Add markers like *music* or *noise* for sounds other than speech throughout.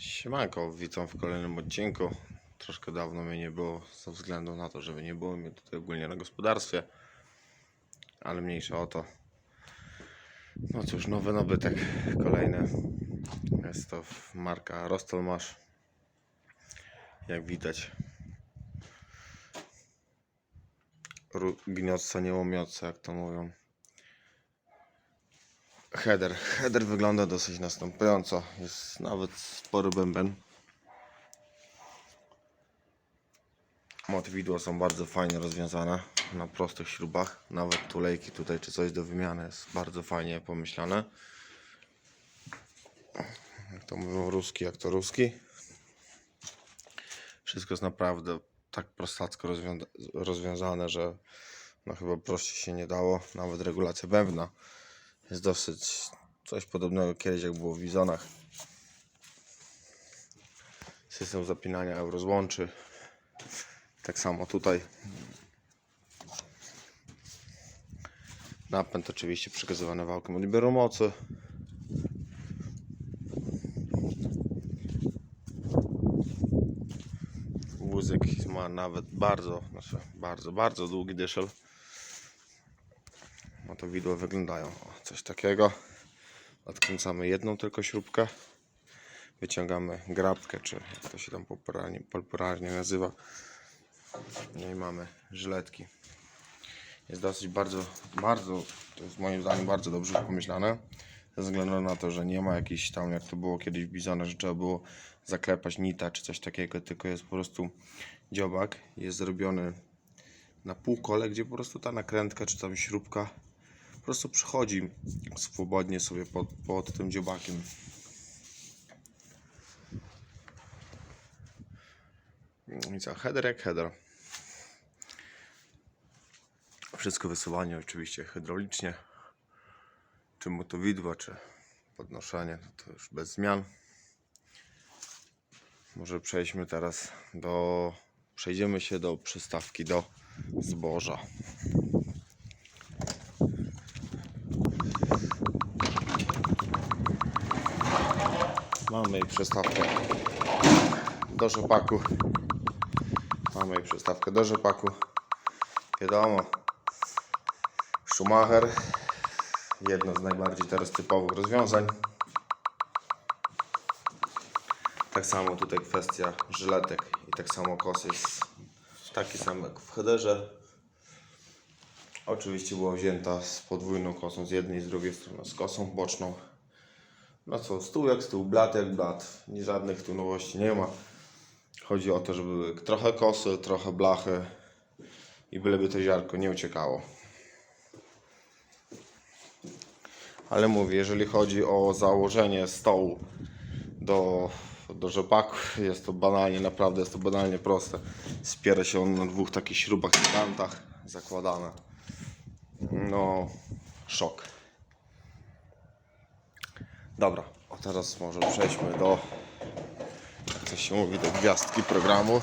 Siemanko, witam w kolejnym odcinku. Troszkę dawno mnie nie było ze względu na to, żeby nie było mnie tutaj ogólnie na gospodarstwie. Ale mniejsza o to. No cóż, nowy nabytek kolejny. Jest to marka Rostolmasz. Jak widać. Gniotca, nie łomiotca, jak to mówią. Header. Header wygląda dosyć następująco. Jest nawet spory bęben. Motywidła są bardzo fajnie rozwiązane na prostych śrubach. Nawet tulejki tutaj czy coś do wymiany jest bardzo fajnie pomyślane. Jak to mówią ruski, jak to ruski. Wszystko jest naprawdę tak prostacko rozwiąza- rozwiązane, że no chyba prościej się nie dało. Nawet regulacja bębna jest dosyć coś podobnego kiedyś jak było w Wizonach. System zapinania eurozłączy. Tak samo tutaj. Napęd oczywiście przekazywany wałkiem odbioru mocy. Wózek ma nawet bardzo, znaczy bardzo, bardzo długi dyszel. No to widła wyglądają. O, coś takiego. Odkręcamy jedną tylko śrubkę. Wyciągamy grabkę, czy jak to się tam popularnie, popularnie nazywa. No i mamy żyletki. Jest dosyć bardzo, bardzo, to jest moim zdaniem bardzo dobrze pomyślane. Ze względu na to, że nie ma jakichś tam, jak to było kiedyś w że trzeba było zaklepać nita czy coś takiego, tylko jest po prostu dziobak. Jest zrobiony na półkole, gdzie po prostu ta nakrętka czy tam śrubka po prostu przychodzi swobodnie sobie pod, pod tym dziobakiem. I co, header jak header. Wszystko wysuwanie oczywiście hydraulicznie. Czy motowidła, czy podnoszenie, no to już bez zmian. Może przejdźmy teraz do... Przejdziemy się do przystawki do zboża. Mamy przystawkę do rzepaku. Mamy przystawkę do rzepaku. Wiadomo, Schumacher. Jedno z najbardziej teraz typowych rozwiązań. Tak samo tutaj kwestia żyletek i tak samo kos jest taki sam jak w headerze. Oczywiście była wzięta z podwójną kosą z jednej i z drugiej strony z kosą boczną. No co, stół jak stół, blat jak blat. Nie żadnych tu nowości nie ma. Chodzi o to, żeby trochę kosy, trochę blachy i byleby to ziarko nie uciekało. Ale mówię, jeżeli chodzi o założenie stołu do, do rzepaku, jest to banalnie, naprawdę jest to banalnie proste. Spiera się on na dwóch takich śrubach gigantach zakładane. No, szok. Dobra, a teraz może przejdźmy do, jak to się mówi, do gwiazdki programu.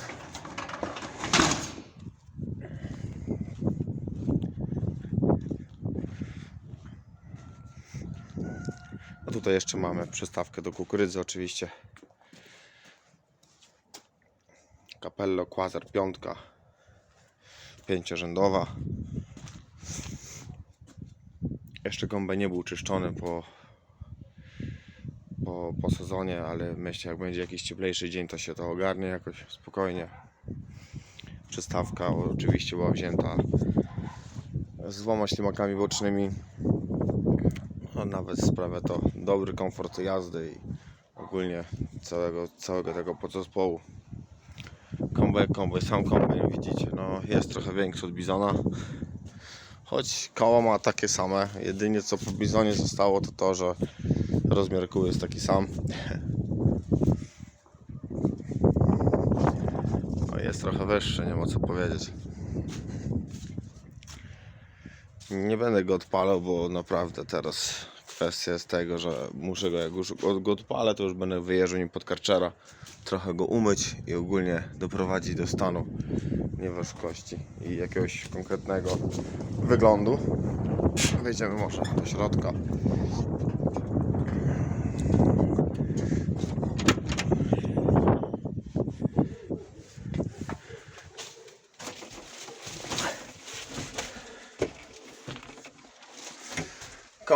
A tutaj jeszcze mamy przystawkę do kukurydzy oczywiście. Capello Quasar piątka. Pięciorzędowa. Jeszcze gąbę nie był czyszczony po, po, po sezonie, ale myślę jak będzie jakiś cieplejszy dzień to się to ogarnie jakoś spokojnie. Przystawka oczywiście była wzięta z dwoma ślimakami bocznymi. No, nawet sprawia to dobry komfort jazdy i ogólnie całego, całego tego podzespołu. Kombo jak kombo, sam kombajn widzicie, no jest trochę większy od Bizona. Choć koło ma takie same, jedynie co po Bizonie zostało to to, że rozmiar kół jest taki sam. No jest trochę wyższy, nie ma co powiedzieć. Nie będę go odpalał, bo naprawdę teraz kwestia jest tego, że muszę go, jak już go odpalę, to już będę wyjeżdżał nim pod karczera, trochę go umyć i ogólnie doprowadzić do stanu nieważkości i jakiegoś konkretnego wyglądu. Wejdziemy może do środka.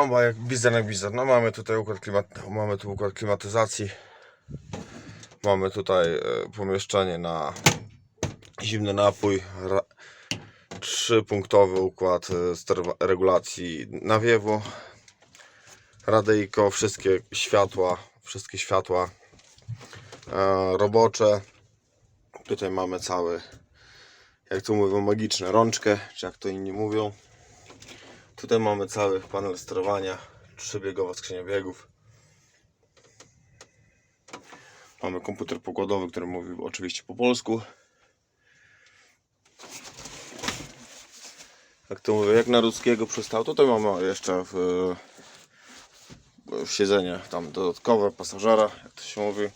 Komba jak bizar jak bizar. No mamy tutaj układ klimat, mamy tu układ klimatyzacji. Mamy tutaj e, pomieszczenie na zimny napój. Trzypunktowy układ e, regulacji nawiewu. Radyjko, wszystkie światła, wszystkie światła e, robocze. Tutaj mamy cały, jak to mówią, magiczne rączkę, czy jak to inni mówią. Tutaj mamy cały panel sterowania, trzybiegowa skrzynia biegów. Mamy komputer pokładowy, który mówi oczywiście po polsku. Jak to mówię, jak na ruskiego przystał, tutaj mamy jeszcze w, w siedzenie tam dodatkowe pasażera, jak to się mówi.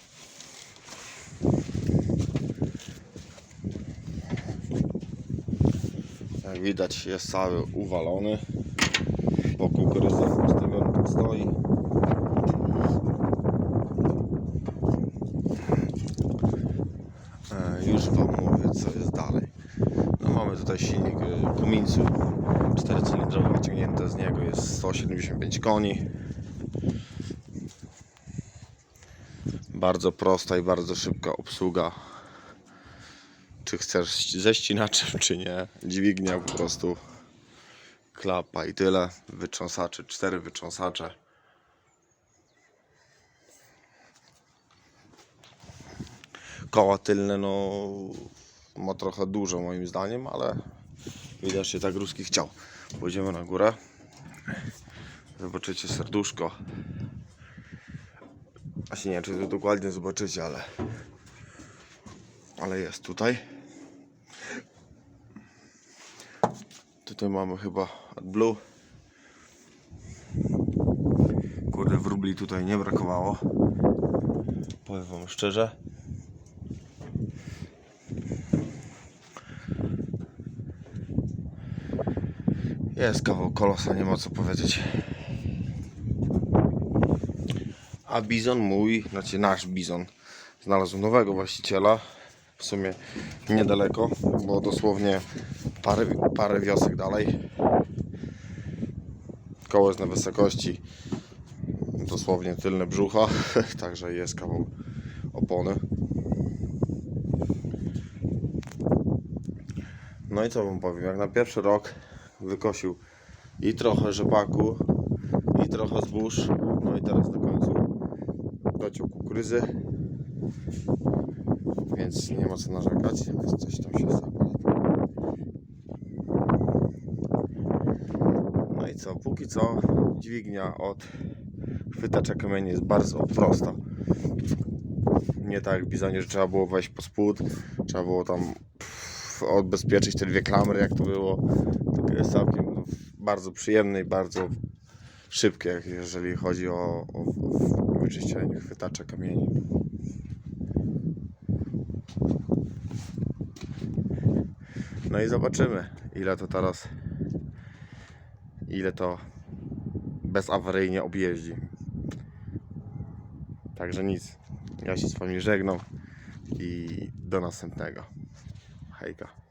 Jak widać jest cały uwalony. Wokół korytarza postawiony tam stoi. E, Już Wam mówię co jest dalej. No mamy tutaj silnik e, Cummins 4-cylindrowy, wyciągnięte z niego jest 175 koni. Bardzo prosta i bardzo szybka obsługa. Czy chcesz ze ścinaczem, czy nie. Dźwignia po prostu klapa i tyle. Wytrząsacze, cztery wytrząsacze. Koła tylne, no ma trochę dużo moim zdaniem, ale widocznie tak ruski chciał. Pójdziemy na górę. Zobaczycie serduszko. Właśnie nie wiem, czy to dokładnie zobaczycie, ale ale jest tutaj. Tutaj mamy chyba AdBlue. Kurde, wróbli tutaj nie brakowało. Powiem wam szczerze. Jest kawał kolosa, nie ma co powiedzieć. A bizon mój, znaczy nasz bizon, znalazł nowego właściciela. W sumie niedaleko, bo dosłownie parę, parę wiosek dalej. Koło jest na wysokości dosłownie tylne brzucha, *laughs* także jest kawał opony. No i co wam powiem, jak na pierwszy rok wykosił i trochę rzepaku, i trochę zbóż, no i teraz na końcu dociął kukurydzy, więc nie ma co narzekać, jest coś tam się z aparatem. No i co, póki co dźwignia od chwytacza kamieni jest bardzo prosta. Nie tak jak że trzeba było wejść po spód, trzeba było tam odbezpieczyć te dwie klamry, jak to było. Tylko jest całkiem bardzo przyjemne i bardzo szybkie, jeżeli chodzi o, o, o wyczyszczenie chwytacza kamieni. No i zobaczymy, ile to teraz, ile to bezawaryjnie objeździ. Także nic, ja się z Wami żegnam i do następnego. Hejka.